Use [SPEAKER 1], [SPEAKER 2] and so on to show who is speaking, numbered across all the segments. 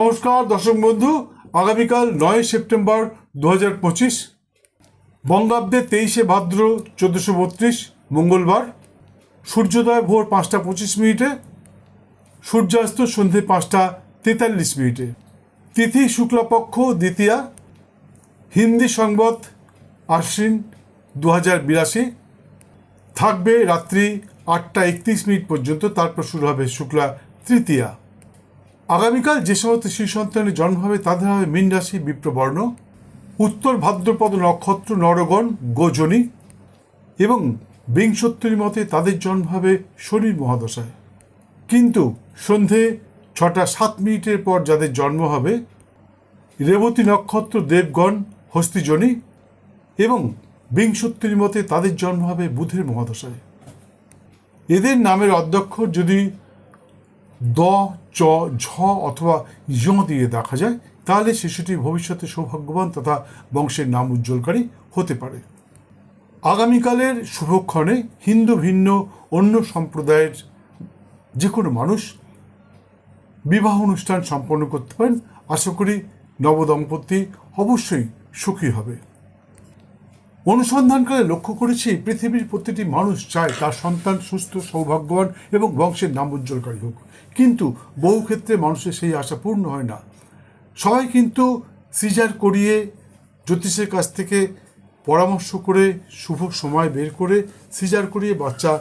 [SPEAKER 1] নমস্কার, দর্শক বন্ধু, আগামীকাল নয় সেপ্টেম্বর দু হাজার পঁচিশ, বঙ্গাব্দে তেইশে ভাদ্র চোদ্দোশো বত্রিশ, মঙ্গলবার, সূর্যোদয় ভোর পাঁচটা পঁচিশ মিনিটে, সূর্যাস্ত সন্ধে পাঁচটা তেতাল্লিশ মিনিটে। তিথি শুক্লপক্ষ দ্বিতীয়া, হিন্দি সংবাদ আশ্বিন দু হাজার বিরাশি, থাকবে রাত্রি আটটা একত্রিশ মিনিট পর্যন্ত, তারপর শুরু হবে শুক্লা তৃতীয়া। আগামীকাল যে সমস্ত শিশু সন্তানের জন্ম হবে, তাদের হবে মীন রাশি, বিপ্রবর্ণ। উত্তর ভাদ্রপদ নক্ষত্র, নরগণ, গোজনী এবং বিংশোত্তরী মতে তাদের জন্ম হবে শনির মহাদশায়। কিন্তু সন্ধে ছটা সাত মিনিটের পর যাদের জন্ম হবে, রেবতী নক্ষত্র, দেবগণ, হস্তিজনী এবং বিংশোত্তরী মতে তাদের জন্ম হবে বুধের মহাদশায়। এদের নামের অধ্যক্ষর যদি দ, চ, ঝ অথবা য দিয়ে দেখা যায়, তাহলে শিশুটি ভবিষ্যতে সৌভাগ্যবান তথা বংশের নাম উজ্জ্বলকারী হতে পারে। আগামীকালের শুভক্ষণে হিন্দু ভিন্ন, অন্য সম্প্রদায়ের যে কোনো মানুষ বিবাহ অনুষ্ঠান সম্পন্ন করতে পারেন। আশা করি নবদম্পতি অবশ্যই সুখী হবে। অনুসন্ধানকালে লক্ষ্য করেছি, পৃথিবীর প্রতিটি মানুষ চায় তার সন্তান সুস্থ, সৌভাগ্যবান এবং বংশের নাম উজ্জ্বলকারী হোক। কিন্তু বহু ক্ষেত্রে মানুষের সেই আশা পূর্ণ হয় না। সবাই কিন্তু সিজার করিয়ে জ্যোতিষের কাছ থেকে পরামর্শ করে, শুভ সময় বের করে সিজার করিয়ে বাচ্চা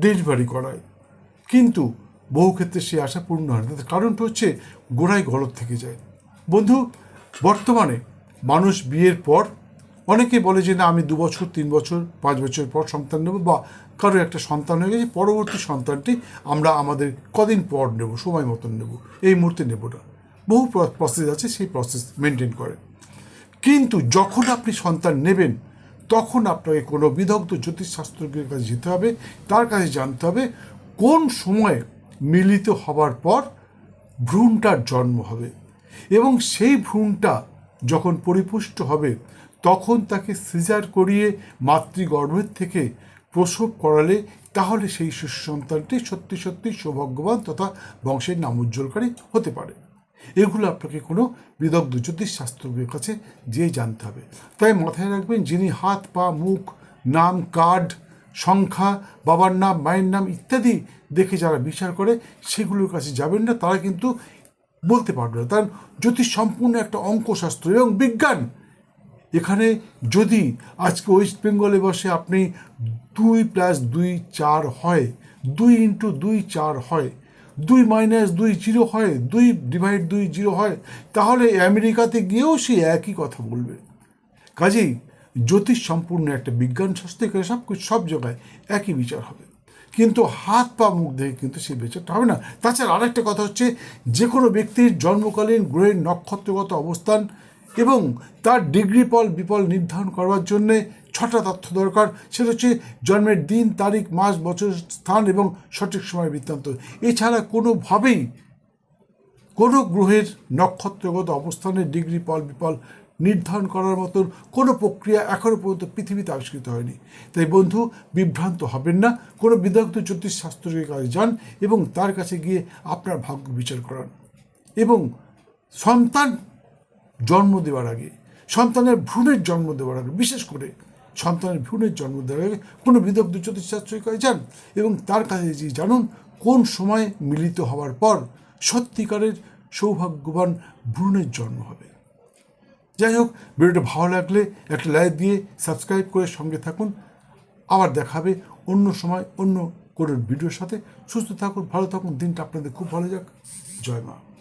[SPEAKER 1] ডেলিভারি করায়। কিন্তু বহু ক্ষেত্রে সেই আশা পূর্ণ হয় না। কারণটা হচ্ছে গোড়ায় গলত থেকে যায়। বন্ধু, বর্তমানে মানুষ বিয়ের পর অনেকে বলে যে, না, আমি দু বছর, তিন বছর, পাঁচ বছর পর সন্তান নেব বা কারোর একটা সন্তান হয়ে গেছে, পরবর্তী সন্তানটি আমরা আমাদের কদিন পর নেব, সময় মতন নেব। এই মুহূর্তে নেব না বহু প্রসেস আছে, সেই প্রসেস মেনটেন করে। কিন্তু যখন আপনি সন্তান নেবেন, তখন আপনাকে কোনো বিদগ্ধ জ্যোতিষশাস্ত্রজ্ঞের কাছে যেতে হবে, তার কাছে জানতে হবে কোন সময়ে মিলিত হবার পর ভ্রূণটার জন্ম হবে। এবং সেই ভ্রূণটা যখন পরিপুষ্ট হবে তখন তাকে সিজার করিয়ে মাতৃগর্ভের থেকে প্রসব করালে তাহলে সেই শিশু সন্তানটি সত্যি সত্যি সৌভাগ্যবান তথা বংশের নাম উজ্জ্বলকারী হতে পারে। এগুলো আপনাকে কোনো বিদগ্ধ জ্যোতিষশাস্ত্রজ্ঞের কাছে যেয়ে জানতে হবে। তাই মাথায় রাখবেন, যিনি হাত, পা, মুখ, নাম, কার্ড, সংখ্যা, বাবার নাম, মায়ের নাম ইত্যাদি দেখে যারা বিচার করে, সেগুলোর কাছে যাবেন না, তারা কিন্তু বলতে পারবে না। কারণ জ্যোতিষ সম্পূর্ণ একটা অঙ্কশাস্ত্র এবং বিজ্ঞান। এখানে যদি আজকে ওয়েস্ট বেঙ্গলে বসে আপনি দুই প্লাস দুই চার হয়, দুই ইন্টু দুই চার হয়, দুই মাইনাস দুই জিরো হয়, দুই ডিভাইড দুই জিরো হয়, তাহলে আমেরিকাতে গিয়েও সে একই কথা বলবে। কাজেই জ্যোতিষ সম্পূর্ণ একটা বিজ্ঞান শাস্ত্র সব সব জায়গায় একই বিচার হবে। কিন্তু হাত পা মুখ দেখে কিন্তু সেই বিচারটা হবে না। তাছাড়া আরেকটা কথা হচ্ছে যে কোনো ব্যক্তির জন্মকালীন গ্রহের নক্ষত্রগত অবস্থান এবং তার ডিগ্রি পল বিপল নির্ধারণ করবার জন্যে ছটা তথ্য দরকার। সেটা হচ্ছে জন্মের দিন, তারিখ, মাস, বছর, স্থান এবং সঠিক সময় বৃত্তান্ত। এছাড়া কোনোভাবেই কোনো গ্রহের নক্ষত্রগত অবস্থানের ডিগ্রি পল বিপল নির্ধারণ করার মতন কোনো প্রক্রিয়া এখনও পর্যন্ত পৃথিবীতে আবিষ্কৃত হয়নি। তাই বন্ধু, বিভ্রান্ত হবেন না। কোনো বিদগ্ধ জ্যোতিষ শাস্ত্রের কাছে যান এবং তার কাছে গিয়ে আপনার ভাগ্য বিচার করান। এবং সন্তান জন্ম দেওয়ার আগে, সন্তানের ভ্রূণের জন্ম দেওয়ার আগে, বিশেষ করে সন্তানের ভ্রূণের জন্ম দেওয়ার আগে কোনো বিদগ্ধ জ্যোতিষশাস্ত্রের কাছে যান এবং তার কাছে যে জানুন, কোন সময় মিলিত হওয়ার পর সত্যিকারের সৌভাগ্যবান ভ্রূণের জন্ম হবে? যাই হোক, ভিডিওটা ভালো লাগলে একটা লাইক দিয়ে সাবস্ক্রাইব করে সঙ্গে থাকুন। আবার দেখাবে অন্য সময়, অন্য কোনো ভিডিওর সাথে। সুস্থ থাকুন, ভালো থাকুন। দিনটা আপনাদের খুব ভালো যাক। জয় মা।